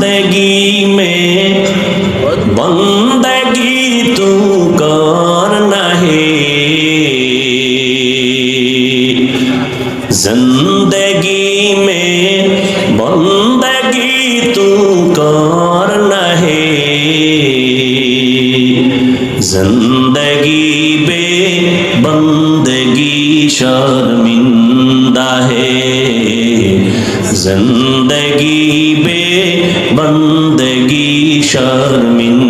बंदगी में बंदगी तो तू कर नहीं। শর্মিন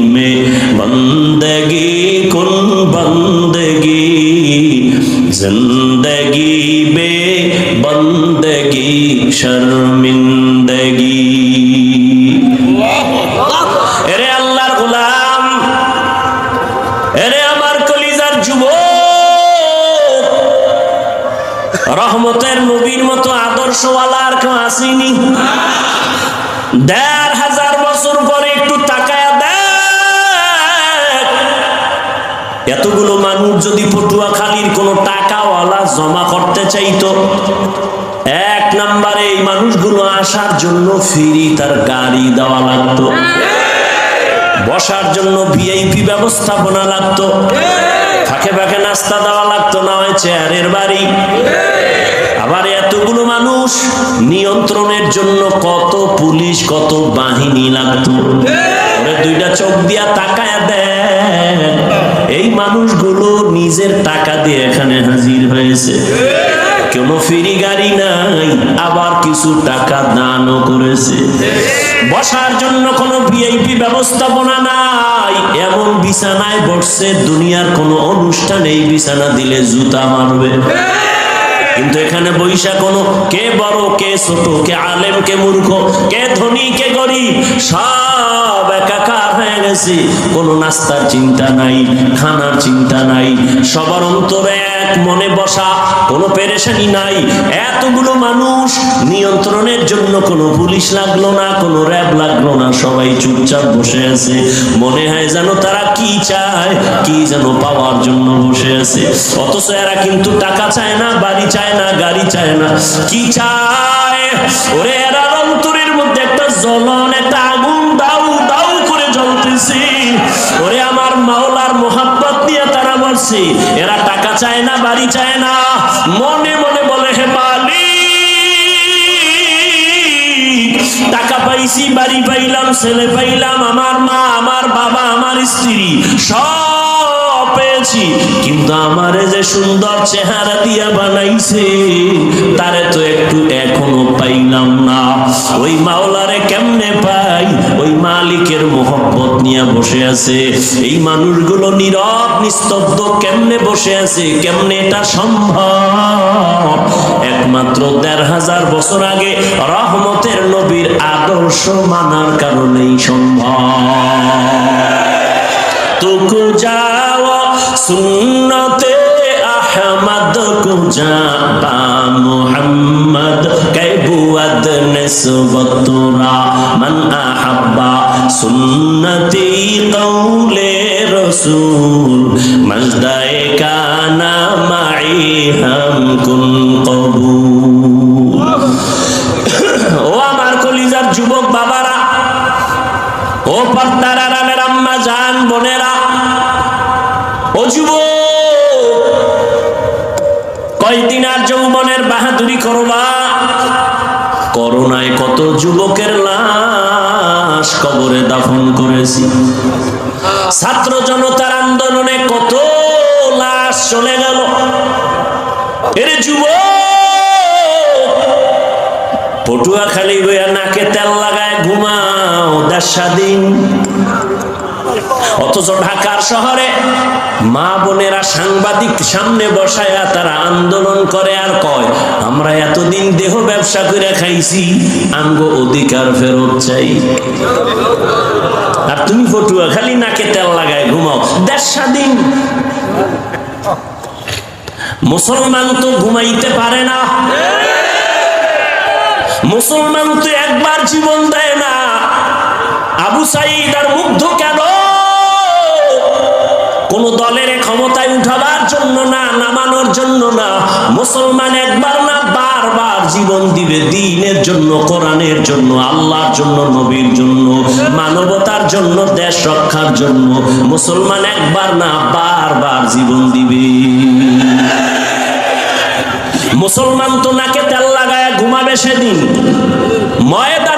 जिंदगी बे बंदगी शर्मिंदगी এরে আল্লাহর গোলাম এরে আমার কলিজার যুব রহমতের নবীর মতো আদর্শওয়ালা আর কেউ আসেনি দেড় কোনো টাকাওয়ালা জমা করতে চাইতো। এক নাম্বারে এই মানুষগুলো আসার জন্য ফিরি তার গাড়ি দেওয়া লাগতো। বসার জন্য ভিআইপি ব্যবস্থাপনা লাগতো। ফাঁকে ফাঁকে নাস্তা দেওয়া লাগতো, না হয় চেয়ারের বাড়ি। আবার এতগুলো মানুষ নিয়ন্ত্রণের জন্য কত পুলিশ, কত বাহিনী লাগতো। দুইটা চোখ দিয়া তাকায় দেন এই মানুষগুলো নিজের টাকা দিয়ে এখানে হাজির হয়েছে। কোনো ফিরি গাড়ি নাই, আবার কিছু টাকা দানও করেছে। বসার জন্য কোনো ভিআইপি ব্যবস্থাপনা নাই, এমন বিছানায় বসছে দুনিয়ার কোনো অনুষ্ঠান এই বিছানা দিলে জুতা মারবে। কিন্তু এখানে বৈশা কোনো কে বড়, কে ছোট, কে আলেম, কে মূর্খ, কে ধনী, কে গরিব, সব একাকার হয়ে গেছে। কোনো নাস্তার চিন্তা নাই, খানার চিন্তা নাই, সবার অন্তরে এক মনে বসা, কোনো পেরেশানি নাই। এতগুলো মানুষ নিয়ন্ত্রণের জন্য কোনো পুলিশ লাগল না, কোনো র্যাব লাগল না, সবাই চুপচাপ বসে আছে। মনে হয় যেন তারা কি চায়, কি যেন পাওয়ার জন্য বসে আছে। অথচ এরা কিন্তু টাকা চায় না, বাড়ি চায় না, গাড়ি চায় না। কি চায়? ওরে এরা অন্তরের মধ্যে একটা জ্বলন, একটা আগুন, দাউ দাউ করে জ্বলতেছে। ওরে আমার মাওলার মোহাব্বত নিয়ে তারা এরা টাকা চায় না, বাড়ি চায় না। মনে মনে বলে, হে মালিক, টাকা পাইছি, বাড়ি পাইলাম, ছেলে পাইলাম, আমার মা, আমার বাবা, আমার স্ত্রী, সব পেয়েছি কিন্তু আমারে যে সুন্দর চেহারা দিয়া বানাইছে, তারে তো একটু এখনও পাইলাম না। ওই মাওলারে কেমনে পাই? ওই মালিকের মোহব্বত নিয়ে বসে আছে। এই মানুষগুলো নীরব, নিস্তব্ধ কেমনে বসে আছে? কেমনে এটা সম্ভব? একমাত্র দেড় হাজার বছর আগে রহমতের নবীর আদর্শ মানার কারণেই সম্ভব। তুকু যাও সুন্নতে আহমদ কু জাবা মোহাম্মদ কে বুয়াদ নে নিসবতুরা মান আহাব্বা সুন্নতি কৌলে রসুল মজদায়ে কানা মাই হাম কুন কবুল ও কয়দিন আর যৌবনের বাহাদুরি করবা? করোনায় কত যুবকের লাশ কবরে দাফন করেছি। ছাত্র জনতার আন্দোলনে কত লাশ চলে গেল। এর যুবক পটুয়া খালি বইয়া নাকে তেল লাগায় ঘুমাও স্বাধীন অথচ ঢাকার শহরে মা বোনেরা সাংবাদিক সামনে বসায়া তারা আন্দোলন করে আর কয়, আমরা এতদিন দেহ ব্যবসা করে খাইছি, আঙ্গ অধিকার ফেরত চাই। আর তুমি ফটুয়া, খালি নাকে তেল লাগায় ঘুমাও। মুসলমান তো ঘুমাইতে পারে না। মুসলমান তো একবার জীবন দেয় না। আবু সাইদ আর মুগ্ধ কেন? কোন দলের ক্ষমতায় উঠাবার জন্য না, নামানোর জন্য না, মুসলমান একবার না বারবার জীবন দিবে দিনের জন্য, কোরআনের জন্য, আল্লাহর জন্য, নবীর জন্য, মানবতার জন্য, দেশ রক্ষার জন্য। মুসলমান একবার না বারবার জীবন দিবে। মুসলমান তো নাকে তেল লাগায় ঘুমাবে সেদিন। ময়দানে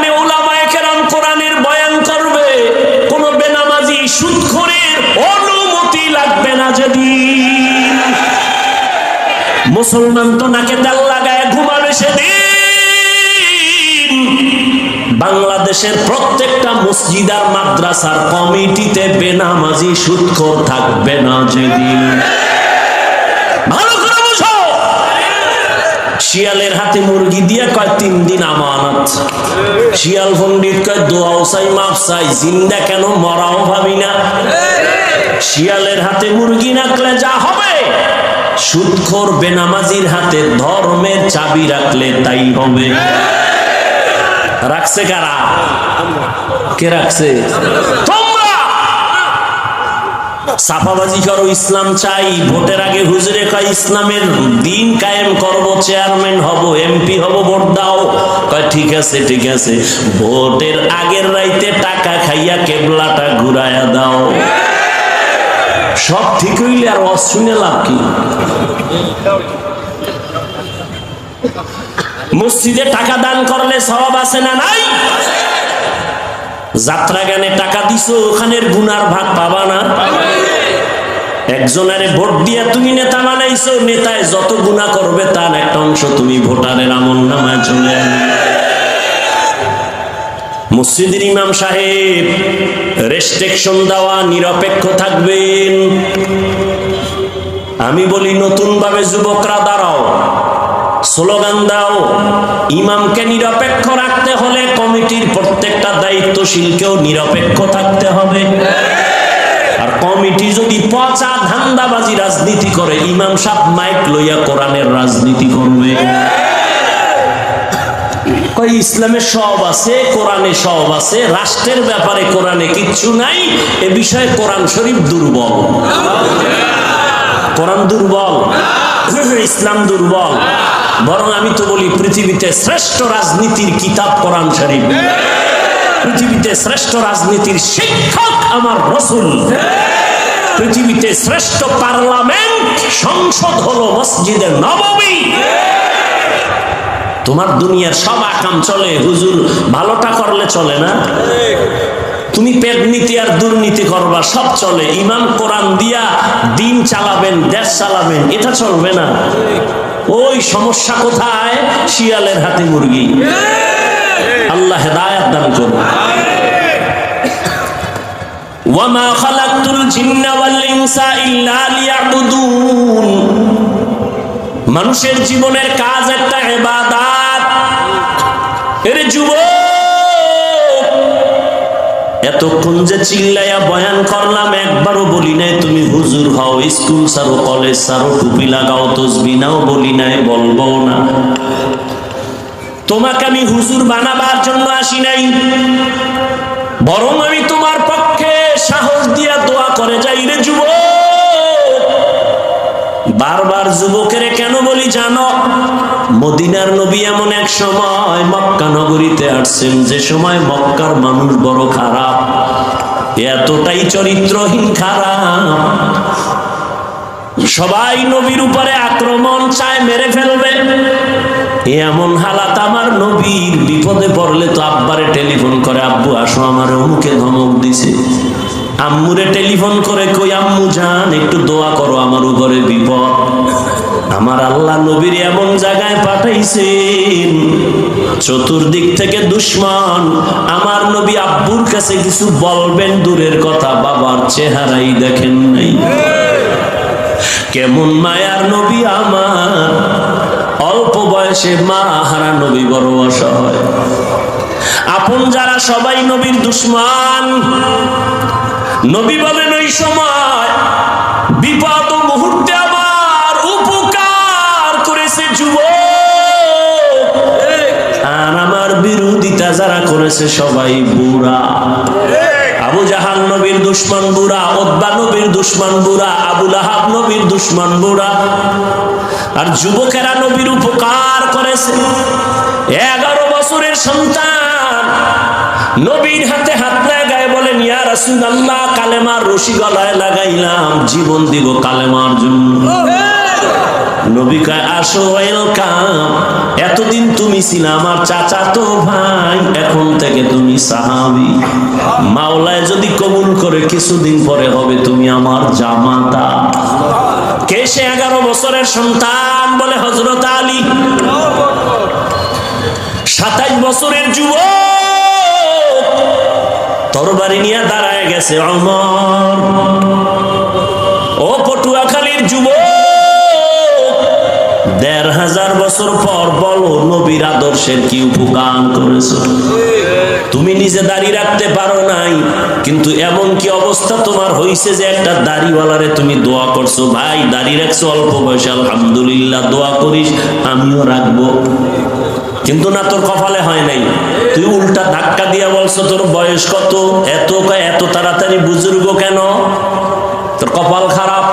মুসলমান তো নাকে তেল লাগায় ঘুমাবে সেদিন। বাংলাদেশের প্রত্যেকটা মসজিদ আর মাদ্রাসার কমিটিতে বেনামাজি সুদখোর থাকবে না যেদিন। শিয়ালের হাতে মুরগি দিয়ে কয়, তিন দিন আমানত। শিয়াল পণ্ডিত কয়, দোয়াও চাই মাপ চাই, জিন্দা কেন, মরাও ভাবি না। শিয়ালের হাতে মুরগি রাখলে যা হবে। সুদখোর বেনামাজির হাতে ধর্মের চাবি রাখলে তাই হবে। রাখছে কারা? কে রাখছে? সাফাবাজি করো, ইসলাম চাই। ভোটের আগে হুজুরে কয়, ইসলামের দিন কায়েম করব, চেয়ারম্যান হব, এমপি হব, ভোট দাও। কয়, ঠিক আছে ঠিক আছে। ভোটের আগের রাইতে টাকা খাইয়া কেবলাটা ঘুরায়া দাও। সব ঠিক হইলে আর অশুনে লাভ কি? মসজিদে টাকা দান করলে সব আছে না নাই? যাত্রা গানে টাকা দিছো, ওখানের গুনার ভাগ পাবা না? একজনের ভোট দিয়া তুমি নেতা বানাইছো, নেতায় যত গুণা করবে তার একটা অংশ তুমি ভোটারের আমল নামায় চলে। মসজিদের ইমাম সাহেব রেস্ট্রিকশন দেওয়া, নিরপেক্ষ থাকবেন। আমি বলি নতুন ভাবে যুবকরা দাঁড়াও। স্লোগান দাও, ইমামকে নিরপেক্ষ রাখতে হলে কমিটির প্রত্যেকটা দায়িত্বশীলকেও নিরপেক্ষ থাকতে হবে। আর কমিটি যদি পচা ধান্দাবাজি রাজনীতি করে, ইমাম সাহ মাইক লইয়া কোরআনের রাজনীতি করবে। ইসলামের সব আছে, কোরআনে সব আছে, রাষ্ট্রের ব্যাপারে কোরআনে কিচ্ছু নাই, এ বিষয়ে কোরআন শরীফ দুর্বল। কোরআন দুর্বল, ইসলাম দুর্বল, বরং আমি তো বলি পৃথিবীতে শ্রেষ্ঠ রাজনীতির কিতাব কোরআন শরীফ। পৃথিবীতে শ্রেষ্ঠ রাজনীতির শিক্ষক আমার রসুল। পৃথিবীতে শ্রেষ্ঠ পার্লামেন্ট সংসদ হলো মসজিদে নবমী। তোমার দুনিয়ার সব আকাম চলে, হুজুর ভালোটা করলে চলে না? তুমি পেটনীতি আর দুর্নীতি করবা, সব চলে। ইমাম কোরআন দিয়া দিন চালাবেন, দেশ চালাবেন, এটা চলবে না। ওই সমস্যা কোথায়? শিয়ালের হাতে মুরগি। আল্লাহ হেদায়াত দান করুন। মানুষের জীবনের কাজ একটা এতক্ষণ যে চিল্লাইয়া বয়ান করলাম, একবারও বলি নাই তুমি হুজুর হও, স্কুল সারো কলেজ সারো টুপি লাগাও, তসবি নাও, বলি নাই বলব না। তোমাকে আমি হুজুর বানাবার জন্য আসি নাই। বরং আমি তোমার পক্ষে সাহস দিয়া দোয়া করে যাই রে যুবক। বারবার যুবকের কেন বলি জানো? মদিনার নবী এমন এক সময় মক্কা নগরীতে আসছেন, যে সময় মক্কার মানুষ বড় খারাপ, এতটাই চরিত্রহীন খারাপ। সবাই নবীর উপরে আক্রমণ চায়, মেরে ফেলবে। এমন হালাত আমার নবীর। বিপদে পড়লে তো আব্বারে টেলিফোন করে, আব্বু, আসো, আমার অমুকে ধমক দিছে। আম্মুরে টেলিফোন করে কই, আম্মু, যান, একটু দোয়া করো আমার উপরে বিপদ। আমার আল্লাহ নবীর এমন জায়গায় পাঠাইছেন, চতুর্দিক থেকে দুশ্মন। আমার নবী আব্বুর কাছে কিছু বলবেন দূরের কথা, বাবার চেহারাই দেখেন নাই। কেমন মায়ার নবী আমার, অল্প বয়সে মা হারা নবী বড় অসহায়। আপন যারা সবাই নবীর দুশ্মন নবী বলেন, ওই সময় বিপদ মুহূর্তে আমার উপকার করেছে যুব আর আমার বিরোধিতা যারা করেছে সবাই বুড়া। আবু জাহাল নবীর দুশ্মন বুড়া ওদ্বা নবীর দুশ্মন বুড়া আবুল আহাব নবীর দুশ্মন বুড়া। আর যুবকেরা নবীর উপকার করেছে। এগারো বছরের সন্তান নবীর হাতে হাত লাগায় বলেন, ইয়া রাসূলুল্লাহ, কালেমার রশি গলায় লাগাইলাম, জীবন দিব কালেমার জন্য। এতদিন তুমি ছিলে আমার চাচা তো ভাই, এখন থেকে তুমি সাহাবি। মাওলায় যদি কবুল করে কিছুদিন পরে হবে তুমি আমার জামাতা। কে সে এগারো বছরের সন্তান বলে হজরত আলী? সাতাইশ বছরের যুবক। তরবারি নিয়ে দাঁড়ায় গেছে অমর। ও পটুয়াখালীর যুবক, দেড় হাজার বছর পর বলো নবীর আদর্শের কি উপকার করেছ? তুমি নিজে দাঁড়িয়ে রাখতে পারো নাই, কিন্তু এমন কি অবস্থা তোমার হইছে যে একটা দাড়িওয়ালারে তুমি দোয়া করছ? ভাই, দাড়ি রাখছো, অল্প বয়সে, আলহামদুলিল্লাহ, দোয়া করিস, আমিও রাখব। কিন্তু না তোর কপালে হয় নাই। তুই উল্টা ধাক্কা দিয়া বলছো, তোর বয়স কত? এত এত তাড়াতাড়ি বুজুর্গ কেন? তোর কপাল খারাপ।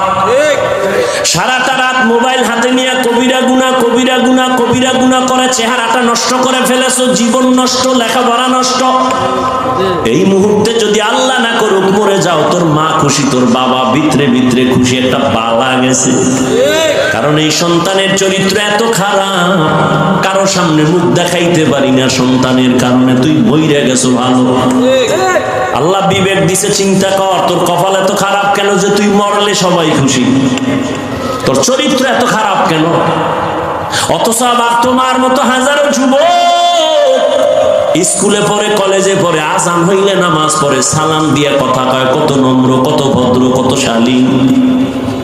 সারাটা রাত মোবাইল হাতে নিয়ে কবিরা গুনা কবিরা কবিরা করে চেহারাটা নষ্ট করে ফেলেছো, জীবন নষ্ট, লেখাপড়া নষ্ট। এই মুহূর্তে যদি আল্লাহ না করুক, মরে যাও। তোর মা খুশি, তোর বাবা ভিতরে ভিতরে খুশি, একটা বালা গেছে। কারণ এই সন্তানের চরিত্র এত খারাপ। কারও সামনে মুখ দেখাইতে পারি না সন্তানের কারণে। তুই বইরে গেছো ভালো। আল্লাহ বিবেক দিছে, চিন্তা কর, তোর কপাল এত খারাপ কেন যে তুই মরলে সবাই খুশি? তোর চরিত্র এত খারাপ কেন? অথচ আবার তোমার মতো হাজারো যুবক স্কুলে পড়ে, কলেজে পড়ে, আজান হইলে নামাজ পড়ে, সালাম দিয়ে কথা কয়, কত নম্র, কত ভদ্র, কত শালীন।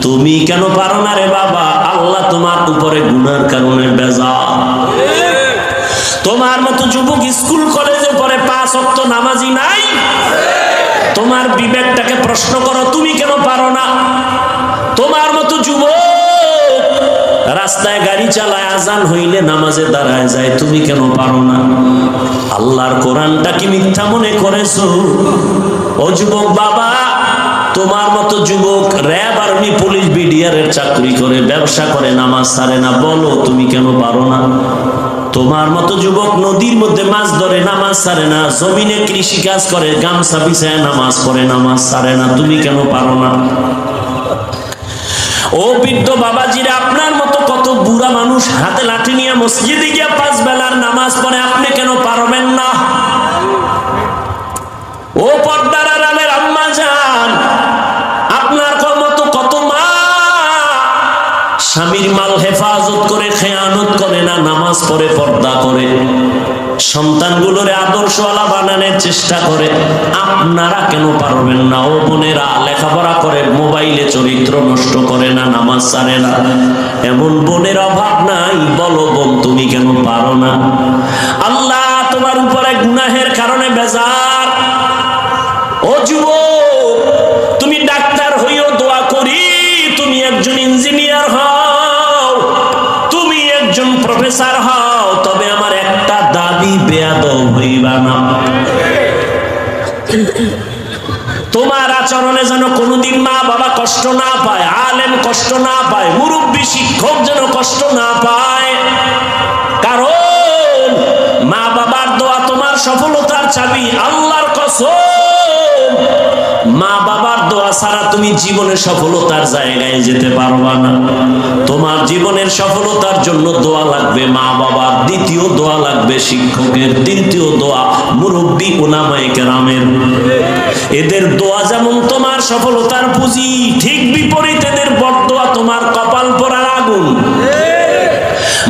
তুমি কেন পারো না রে বাবা? আল্লাহ তোমার উপরে গুনার কারণে বেজা তোমার মতো যুবক স্কুল কলেজে পড়ে পাঁচ অক্ত নামাজি নাই। তোমার বিবেকটাকে প্রশ্ন করো, তুমি কেন পারো না? তোমার মতো যুবক রাস্তায় গাড়ি চালায় আজান হইলে নামাজে দাঁড়ায় যায়, তুমি কেন পারো না? আল্লাহর কোরআনটা কি মিথ্যা মনে করেছ? ও যুবক বাবা চাকরি করে, ব্যবসা করে, নামাজ সারে না। বলো, তুমি কেন পারো না? তোমার মতো যুবক নদীর মধ্যে মাছ ধরে, নামাজ সারে না। জমিনে কৃষি কাজ করে, গামছা বিছায় নামাজ পড়ে, নামাজ সারে না। তুমি কেন পারো না? ও বৃদ্ধ বাবাজিরা, আপনার মতো কত বুড়া মানুষ হাতে লাঠি নিয়ে মসজিদে গিয়ে পাঁচ বেলার নামাজ পড়ে, আপনি কেন পারবেন না? স্বামীর মাল হেফাজত করে, খেয়ানত করে না, নামাজ পড়ে, পর্দা করে। সন্তানগুলোরে আদর্শওয়ালা বানানোর চেষ্টা করে। আপনারা কেন পারবেন না? ও বোনেরা, লেখাপড়া করে, মোবাইলে চরিত্র নষ্ট করে না, নামাজ ছাড়ে না। এমন বোনের অভাব নাই। বলো বোন, তুমি কেন পারো না? আল্লাহ তোমার উপরে গুনাহের কারণে বেজার। ও যুবক তোমার আচরণে যেন কোনোদিন মা বাবা কষ্ট না পায়, আলেম কষ্ট না পায়, মুরব্বী শিক্ষক যেন কষ্ট না পায়। কারণ মা বাবার দোয়া তোমার সফলতার চাবি, আল্লাহর কসম। মা বাবার দোয়া ছাড়া তুমি জীবনে সফলতার জায়গায় যেতে পারবা না। তোমার জীবনের সফলতার জন্য দোয়া লাগবে, মা বাবার দ্বিতীয় দোয়া লাগবে, শিক্ষকের তৃতীয় দোয়া, মুরব্বী ওলামায়ে কেরামের। এদের দোয়া যেমন তোমার সফলতার পুঁজি, ঠিক বিপরীত এদের বড়দোয়া তোমার কপাল পরার আগুন।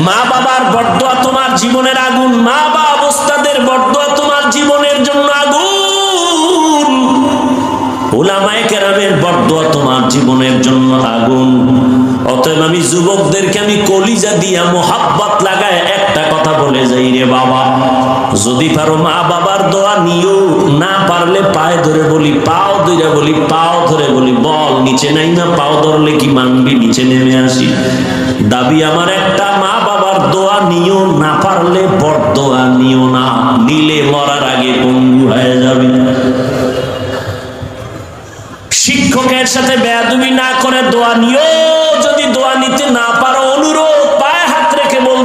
মা বাবার বড়দোয়া তোমার জীবনের আগুন, মা বা অবস্থাদের বড়দোয়া তোমার জীবনের জন্য আগুন। ওলামায়ে কেরামের বড়দোয়া তোমার জীবনের জন্য আগুন। অতএব আমি যুবকদেরকে আমি কলিজা দিয়া মোহাব্বত লাগায় একটা কথা বলে যাই রে বাবা। যদি পারো মা বাবার দোয়া নিও, না পারলে পায়ে ধরে বলি, পাও ধরে বলি, পাও ধরে বলি, বল, নিচে নাই না, পাও ধরলে কি মানবি, নিচে নেমে আসি। দাবি আমার একটা, মা বাবার দোয়া নিও, না পারলে বড় দোয়া নিও না, নিলে মরার আগে পঙ্গু হয়ে যাবে। শিক্ষকের সাথে বেয়াদুবি না করে দোয়া নিও।